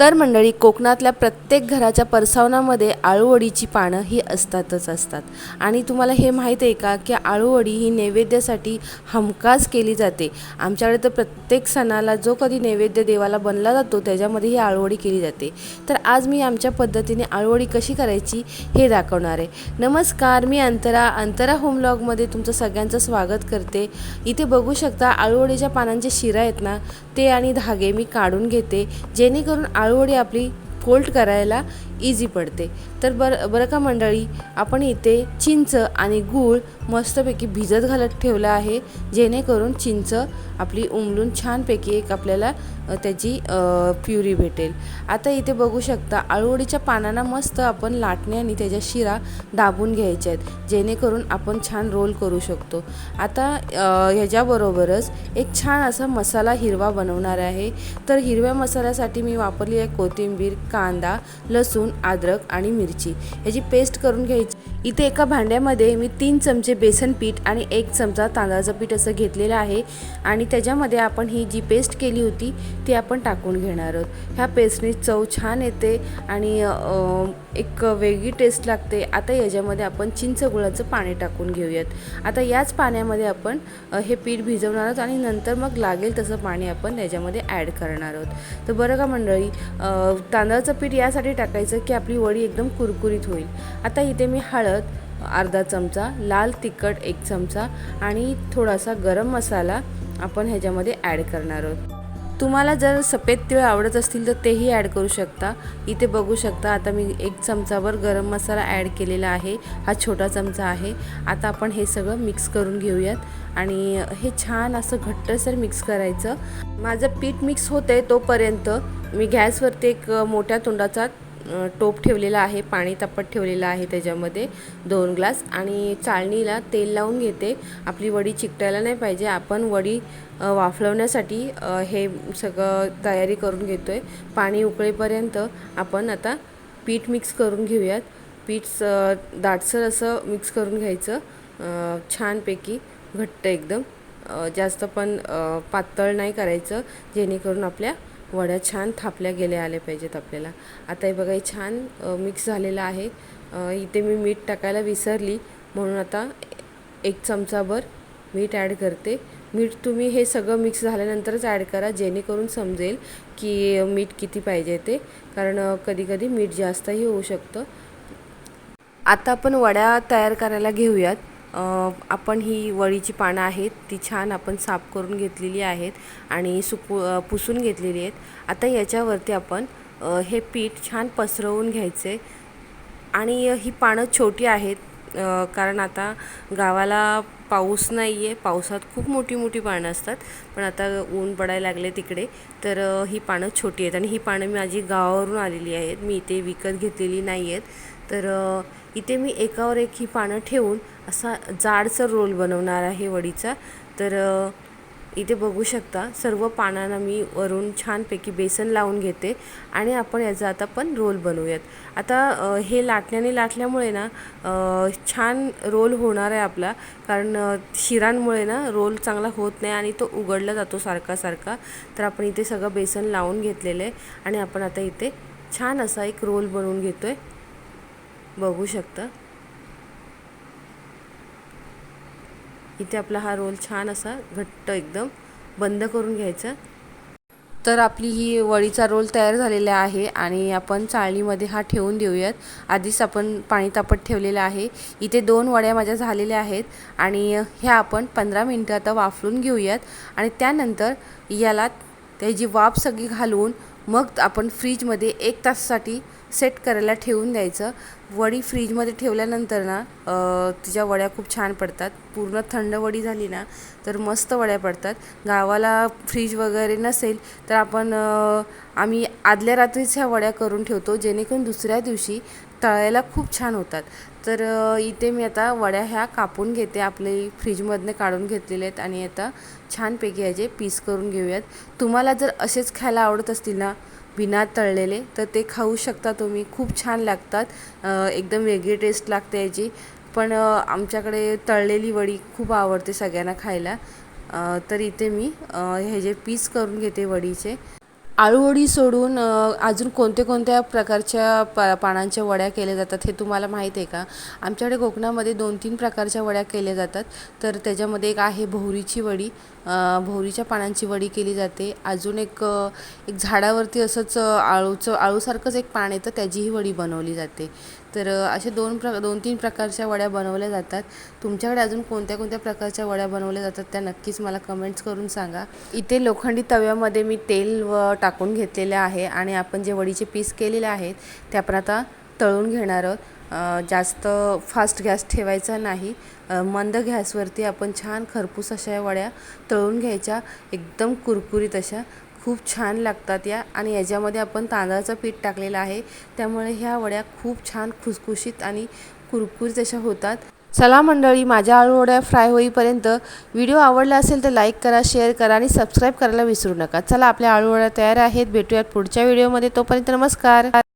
तर मंडळी कोकणातल्या प्रत्येक घराच्या परसावनामध्ये आळूवडीची पानं ही असतातच असतात. आणि तुम्हाला हे माहीत आहे का की आळूवडी ही नैवेद्यासाठी हमखास केली जाते. आमच्याकडे तर प्रत्येक सणाला जो कधी नैवेद्य देवाला बनला जातो त्याच्यामध्ये ही आळूवडी केली जाते. तर आज मी आमच्या पद्धतीने आळूवडी कशी करायची हे दाखवणार आहे. नमस्कार मी अंतरा. अंतरा होमलॉगमध्ये तुमचं सगळ्यांचं स्वागत करते. इथे बघू शकता आळूवडीच्या पानांचे शिरा आहेत ना ते आणि धागे मी काढून घेते. जेणेकरून आळूवडी आपली फोल्ड करायला इझी पडते. तर बरं बरं का मंडळी आपण इथे चिंच आणि गूळ मस्तपैकी भिजत घालत ठेवलं आहे जेणेकरून चिंच आपली उमलून छानपैकी एक आपल्याला त्याची प्युरी भेटेल. आता इथे बघू शकता आळूवडीच्या पानांना मस्त आपण लाटणे आणि त्याच्या शिरा दाबून घ्यायच्या आहेत जेणेकरून आपण छान रोल करू शकतो. आता ह्याच्याबरोबरच एक छान असा मसाला हिरवा बनवणार आहे. तर हिरव्या मसाल्यासाठी मी वापरली आहे कोथिंबीर कांदा लसूण अद्रक आणि मिरची. ह्याची पेस्ट करून घ्यायची. इथे एका भांड्यामध्ये मी तीन चमचे बेसन पीठ आणि एक चमचा तांदळाचं पीठ असं घेतलेलं आहे. आणि त्याच्यामध्ये आपण ही जी पेस्ट केली होती ती आपण टाकून घेणार आहोत. ह्या पेस्टने चव छान येते आणि एक वेगळी टेस्ट लागते. आता याच्यामध्ये आपण चिंच गुळाचं पाणी टाकून घेऊयात. आता याच पाण्यामध्ये आपण हे पीठ भिजवणार आहोत आणि नंतर मग लागेल तसं पाणी आपण त्याच्यामध्ये ॲड करणार आहोत. तर बरं का मंडळी तांदळाचं पीठ यासाठी टाकायचं की आपली वडी एकदम कुरकुरीत होईल. आता इथे मी हळद अर्धा चमचा लाल तिखट एक चमचा आणि थोडासा गरम मसाला आपण ह्याच्यामध्ये ॲड करणार आहोत. तुम्हाला जर सफेद तिळ आवडत असतील तर तेही ॲड करू शकता. इथे बघू शकता आता मी एक चमचावर गरम मसाला ॲड केलेला आहे. हा छोटा चमचा आहे. आता आपण हे सगळं मिक्स करून घेऊयात. आणि हे छान असं घट्टसर मिक्स करायचं. माझं पीठ मिक्स होतं आहे तोपर्यंत मी गॅसवरती एक मोठ्या तोंडाचा टोप ठेवलेला आहे पाणी तापत ठेवलेलं आहे त्याच्यामध्ये दोन ग्लास आणि चाळणीला तेल लावून घेते. आपली वडी चिकटायला नाही पाहिजे आपण वडी वाफळवण्यासाठी वाफलवण्यासाठी हे सगळं तयारी करून घेतो आहे पाणी उकळेपर्यंत आपण आता पीठ मिक्स करून घेऊयात. पीठ स- दाटसर असं मिक्स करून घ्यायचं. छानपैकी घट्ट एकदम. जास्त पण पातळ नाही करायचं जेणेकरून आपल्या वड्या छान थापल्या गेल्या आल्या पाहिजेत आपल्याला. आता हे बघा हे छान मिक्स झालेलं आहे. इथे मी मीठ टाकायला विसरली. म्हणून आता एक चमचाभर मीठ ॲड करते. मीठ तुम्ही हे सगळं मिक्स झाल्यानंतरच ॲड करा जेणेकरून समजेल की मीठ किती पाहिजे ते. कारण कधीकधी मीठ जास्तही होऊ शकतं. आता आपण वड्या तयार करायला घेऊयात. आपण ही वळीची पानं आहेत ती छान आपण साफ करून घेतलेली आहेत आणि सुकू पुसून घेतलेली आहेत. आता याच्यावरती आपण हे पीठ छान पसरवून घ्यायचे आणि ही पानं छोटी आहेत कारण आता गावाला पाऊस नाही आहे पावसात खूप मोठी मोठी पानं असतात. पण आता ऊन पडायला लागले तिकडे तर ही पानं छोटी आहेत. आणि ही पानं माझी गावावरून आलेली आहेत. मी इथे विकत घेतलेली नाही आहेत तर इथे मी एकावर एक ही पानं ठेवून असा जाडसर रोल बनवणार आहे वडीचा. तर इथे बघू शकता सर्व पानांना मी वरून छानपैकी बेसन लावून घेते आणि आपण याचा आता पण रोल बनवूयात. आता हे लाटण्याने लाटल्यामुळे ना छान रोल होणार आहे आपला. कारण शिरांमुळे ना रोल चांगला होत नाही आणि तो उघडला जातो सारखा सारखा. तर आपण इथे सगळं बेसन लावून घेतलेलं आहे आणि आपण आता इथे छान असा एक रोल बनवून घेतो आहे बघू शकता. इथे आपला हा रोल छान असा घट्ट एकदम बंद करून घ्यायचा. तर आपली ही वडीचा रोल तयार झालेला आहे आणि आपण चाळणीमध्ये हा ठेवून देऊयात. आधीच आपण पाणी तापत ठेवलेलं आहे. इथे दोन वड्या माझ्या झालेल्या आहेत आणि ह्या आपण पंधरा मिनटं आता वाफळून घेऊयात आणि त्यानंतर याला त्याची वाफ सगळी घालून मग आपण फ्रीजमध्ये एक तासासाठी सेट करायला ठेवून द्यायचं. वडी फ्रीजमध्ये ठेवल्यानंतर ना तुझ्या तिच्या वड्या खूप छान पडतात. पूर्ण थंड वडी झाली ना तर मस्त वड्या पडतात. गावाला फ्रीज वगैरे नसेल तर आपण आम्ही आदल्या रात्रीच ह्या वड्या करून ठेवतो जेणेकरून दुसऱ्या दिवशी तळायला खूप छान होतात. तर इथे मी आता वड्या ह्या कापून घेते. आपले फ्रीजमधनं काढून घेतलेले आहेत आणि आता छानपैकी याचे पीस करून घेऊयात. तुम्हाला जर असेच खायला आवडत असतील ना बिना तळलेले तर ते खाऊ शकता तुम्ही. खूप छान लागतात. एकदम वेगळी टेस्ट लागते याची. पण आमच्याकडे तळलेली वडी खूप आवडते सगळ्यांना खायला. तर इथे मी हे जे पीस करून घेते वडीचे आळूवडी सोडून अजून कोणत्या कोणत्या प्रकारच्या प पानांच्या वड्या केल्या जातात हे तुम्हाला माहीत आहे का? आमच्याकडे कोकणामध्ये दोन तीन प्रकारच्या वड्या केल्या जातात. तर त्याच्यामध्ये एक आहे भोवरीची वडी भोवरीच्या पानांची वडी केली जाते. अजून एक एक झाडावरती असंच आळूचं आळूसारखंच एक पान येतं त्याचीही वडी बनवली जाते. तर असे दोन प्र दोन तीन प्रकारच्या वड्या बनवल्या जातात. तुमच्याकडे अजून कोणत्या कोणत्या प्रकारच्या वड्या बनवल्या जातात त्या नक्कीच मला कमेंट्स करून सांगा. इथे लोखंडी तव्यामध्ये मी तेल व टाकून घेतलेलं आहे आणि आपण जे वडीचे पीस केलेले आहेत ते आपण आता तळून घेणार आहोत. जास्त फास्ट गॅस ठेवायचा नाही. मंद गॅसवरती आपण छान खरपूस अशा वड्या तळून घ्यायच्या. एकदम कुरकुरीत अशा. खूप छान लागतात या. आणि याच्यामध्ये आपण तांदळाचं पीठ टाकलेलं आहे. त्यामुळे ह्या वड्या खूप छान खुसखुशीत आणि कुरकुरीत अशा होतात. चला मंडळी माझ्या आळूवड्या फ्राय होईपर्यंत व्हिडिओ आवडला असेल तर लाईक करा शेअर करा आणि सबस्क्राईब करायला विसरू नका. चला आपल्या आळूवड्या तयार आहेत. भेटूयात पुढच्या व्हिडिओमध्ये. तोपर्यंत नमस्कार.